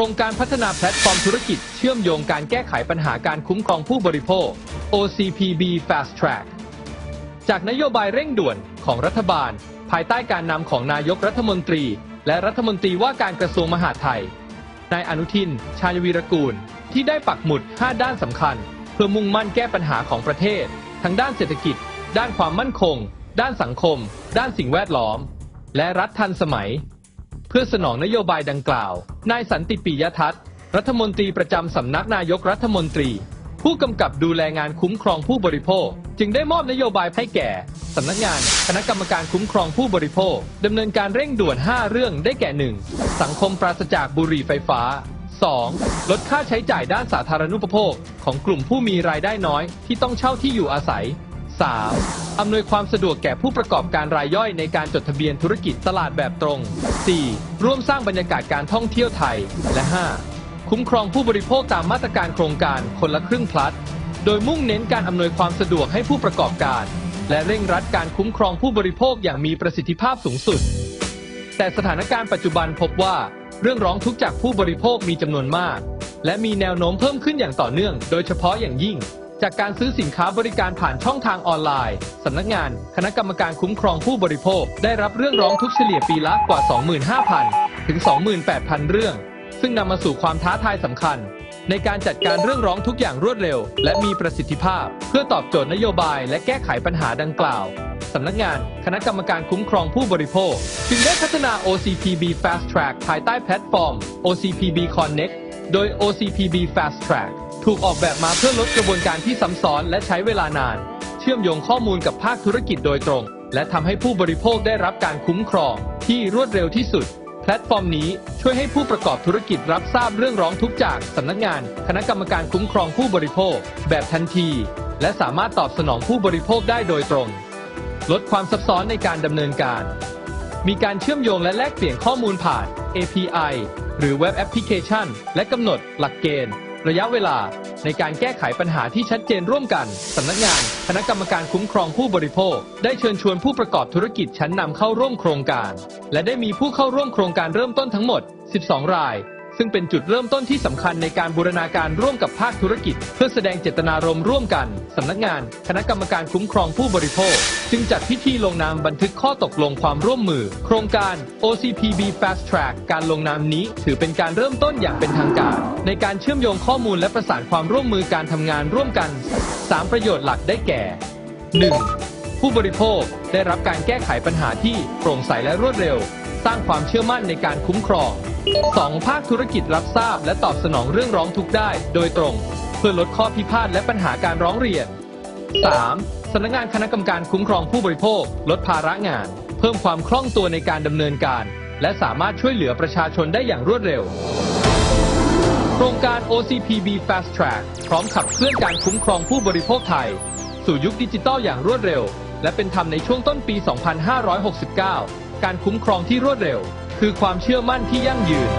ครงการพัฒนาแพลตฟอร์มธุรกิจเชื่อมโยงการแก้ไขปัญหาการคุ้มครองผู้บริโภค OCPB Fast Track จากนโยบายเร่งด่วนของรัฐบาล ภายใต้การนำของนายกรัฐมนตรี และรัฐมนตรีว่าการกระทรวงมหาดไทย นายอนุทิน ชาญวีรกูล ที่ได้ปักหมุด 5 ด้านสำคัญ เพื่อมุ่งมั่นแก้ปัญหาของประเทศ ทั้งด้านเศรษฐกิจ ด้านความมั่นคง ด้านสังคม ด้านสิ่งแวดล้อม และรัฐทันสมัย เพื่อสนองนโยบายดังกล่าว นายสันติปิยทัศน์ รัฐมนตรีประจำสำนักนายกรัฐมนตรี ผู้กำกับดูแลงานคุ้มครองผู้บริโภค จึงได้มอบนโยบายให้แก่สำนักงาน คณะกรรมการคุ้มครองผู้บริโภคดำเนินการเร่งด่วน 5 เรื่องได้แก่ 1. สังคมปราศจากบุหรี่ไฟฟ้า 2. ลดค่าใช้จ่ายด้านสาธารณูปโภค ของกลุ่มผู้มีรายได้น้อยที่ต้องเช่าที่อยู่อาศัย 3. อำนวยความสะดวกแก่ผู้ประกอบการรายย่อยในการจดทะเบียนธุรกิจตลาดแบบตรง 4. ร่วมสร้างบรรยากาศการท่องเที่ยวไทย และ 5. คุ้มครองผู้บริโภคตามมาตรการโครงการคนละครึ่งพลัด โดยมุ่งเน้นการอำนวยความสะดวกให้ผู้ประกอบการ และเร่งรัดการคุ้มครองผู้บริโภคอย่างมีประสิทธิภาพสูงสุด แต่สถานการณ์ปัจจุบันพบว่า เรื่องร้องทุกข์จากผู้บริโภคมีจำนวนมาก และมีแนวโน้มเพิ่มขึ้นอย่างต่อเนื่อง โดยเฉพาะอย่างยิ่ง จากการซื้อสินค้าบริการผ่านช่องทางออนไลน์ สำนักงานคณะกรรมการคุ้มครองผู้บริโภค ได้รับเรื่องร้องทุกข์เฉลี่ยปีละกว่า 25,000 ถึง 28,000 เรื่อง ซึ่งนำมาสู่ความท้าทายสำคัญ ในการจัดการเรื่องร้องทุกอย่างรวดเร็ว และมีประสิทธิภาพ เพื่อตอบโจทย์นโยบายและแก้ไขปัญหาดังกล่าวสำนักงานคณะกรรมการคุ้มครองผู้บริโภค จึงได้พัฒนา OCPB Fast Track ภายใต้แพลตฟอร์ม OCPB Connect โดย OCPB Fast Track ถูกออกแบบมาเพื่อลดกระบวนการที่ซ้ำซ้อนและใช้เวลานาน เชื่อมโยงข้อมูลกับภาคธุรกิจโดยตรง และทำให้ผู้บริโภคได้รับการคุ้มครอง ที่รวดเร็วที่สุด แพลตฟอร์มนี้ช่วยให้ผู้ประกอบธุรกิจรับทราบเรื่องร้องทุกข์จากสำนักงาน คณะกรรมการคุ้มครองผู้บริโภค แบบทันที และสามารถตอบสนองผู้บริโภคได้โดยตรง ลดความซับซ้อนในการดำเนินการ มีการเชื่อมโยงและแลกเปลี่ยนข้อมูลผ่าน API หรือ Web Application และกำหนดหลักเกณฑ์ ระยะเวลาในการแก้ไขปัญหาที่ชัดเจนร่วมกัน สำนักงานคณะกรรมการคุ้มครองผู้บริโภค ได้เชิญชวนผู้ประกอบธุรกิจชั้นนำเข้าร่วมโครงการ และได้มีผู้เข้าร่วมโครงการเริ่มต้นทั้งหมด 12 ราย ซึ่งเป็นจุดเริ่มต้นที่สำคัญในการบูรณาการร่วมกับภาคธุรกิจ เพื่อแสดงเจตนารมณ์ร่วมกันสำนักงาน คณะกรรมการคุ้มครองผู้บริโภค จึงจัดพิธีลงนามบันทึกข้อตกลงความร่วมมือ โครงการ OCPB Fast Track การลงนามนี้ถือเป็นการเริ่มต้นอย่างเป็นทางการ ในการเชื่อมโยงข้อมูลและประสานความร่วมมือการทำงานร่วมกัน 3 ประโยชน์หลักได้แก่ 1. ผู้บริโภคได้รับการแก้ไขปัญหาที่โปร่งใสและรวดเร็ว สร้างความเชื่อมั่นในการคุ้มครอง 2. ภาคธุรกิจรับทราบและตอบสนองเรื่องร้องทุกข์ได้ โดยตรง เพื่อลดข้อพิพาทและปัญหาการร้องเรียน 3. สำนักงานคณะกรรมการคุ้มครองผู้บริโภค ลดภาระงาน เพิ่มความคล่องตัวในการดำเนินการ และสามารถช่วยเหลือประชาชนได้อย่างรวดเร็ว โครงการ OCPB Fast Track พร้อมขับเคลื่อนการคุ้มครองผู้บริโภคไทย สู่ยุคดิจิทัลอย่างรวดเร็ว และเป็นธรรมในช่วงต้นปี 2569 การคุ้มครองที่รวดเร็ว คือความเชื่อมั่นที่ยั่งยืน